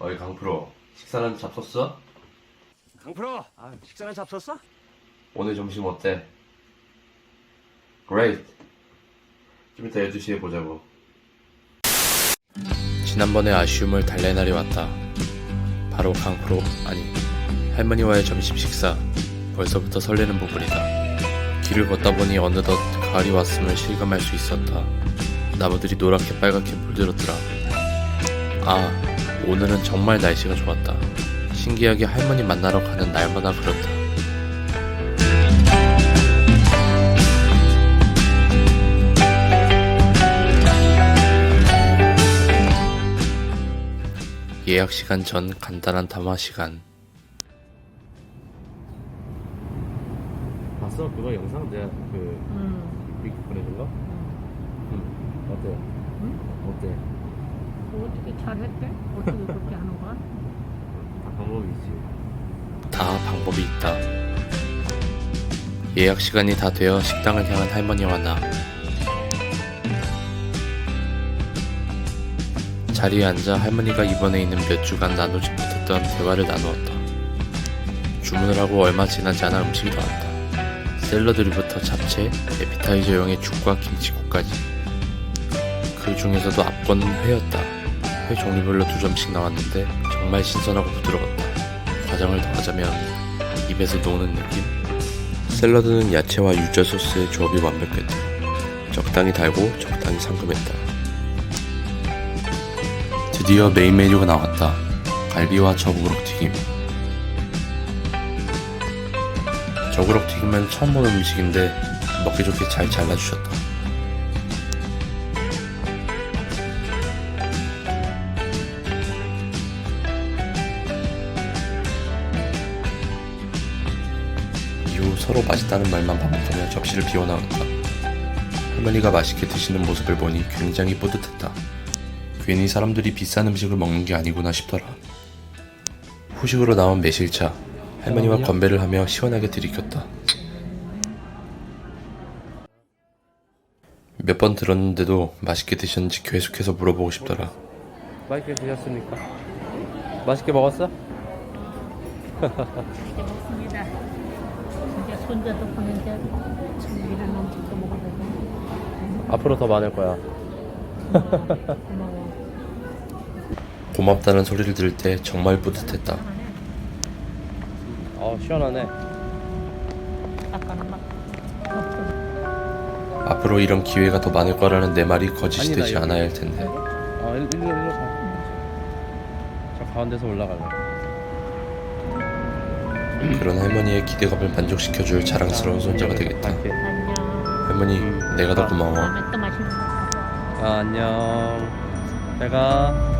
어이 강프로. 식사는 잡섰어? 강프로, 아, 식사는 잡섰어? 오늘 점심 어때? Great. 좀 이따 12시에 보자고. 지난번의 아쉬움을 달랠 날이 왔다. 바로 강프로 아니 할머니와의 점심 식사. 벌써부터 설레는 부분이다. 길을 걷다 보니 어느덧 가을이 왔음을 실감할 수 있었다. 나무들이 노랗게 빨갛게 물들었더라. 아 오늘은 정말 날씨가 좋았다 신기하게 할머니 만나러 가는 날마다 그렇다 예약 시간 전 간단한 담화 시간. 봤어? 그거 영상 내가 그 응. 빅 보내준 거? 응. 어때? 응? 어때? 뭐 어떻게 잘했대? 어떻게 그렇게 하는 거야? 다 방법이 있지. 다 방법이 있다. 예약 시간이 다 되어 식당을 향한 할머니와 나. 자리에 앉아 할머니가 이번에 있는 몇 주간 나누지 못했던 대화를 나누었다. 주문을 하고 얼마 지나지 않아 음식이 나왔다. 샐러드류부터 잡채, 에피타이저용의 죽과 김치국까지. 그 중에서도 압권은 회였다. 회 종류별로 두 점씩 나왔는데 정말 신선하고 부드러웠다. 과정을 더하자면 입에서 녹는 느낌? 샐러드는 야채와 유자 소스의 조합이 완벽했다. 적당히 달고 적당히 상큼했다. 드디어 메인 메뉴가 나왔다. 갈비와 저구럭 튀김. 저구럭 튀김은 처음 보는 음식인데 먹기 좋게 잘 잘라주셨다. 서로 맛있다는 말만 반복하며 접시를 비워나갔다. 할머니가 맛있게 드시는 모습을 보니 굉장히 뿌듯했다. 괜히 사람들이 비싼 음식을 먹는 게 아니구나 싶더라. 후식으로 나온 매실차. 할머니와 건배를 하며 시원하게 들이켰다. 몇 번 들었는데도 맛있게 드셨는지 계속해서 물어보고 싶더라. 맛있게 드셨습니까? 맛있게 먹었어? 이제 먹습니다. 이제 손자도 보는데 참 이런 음식도 먹어보고 앞으로 더 많을 거야. 고마워. 고맙다는 소리를 들을 때 정말 뿌듯했다. 어 시원하네. 아까는 막 덥고 앞으로 이런 기회가 더 많을 거라는 내 말이 거짓이 아니다, 되지 여기. 않아야 할 텐데. 어 일로 일로 일로 가. 저 가운데서 올라갈래. 그런 할머니의 기대감을 만족시켜줄 자랑스러운 손자가 되겠다. 할머니, 내가 더 고마워. 아 안녕. 잘 가.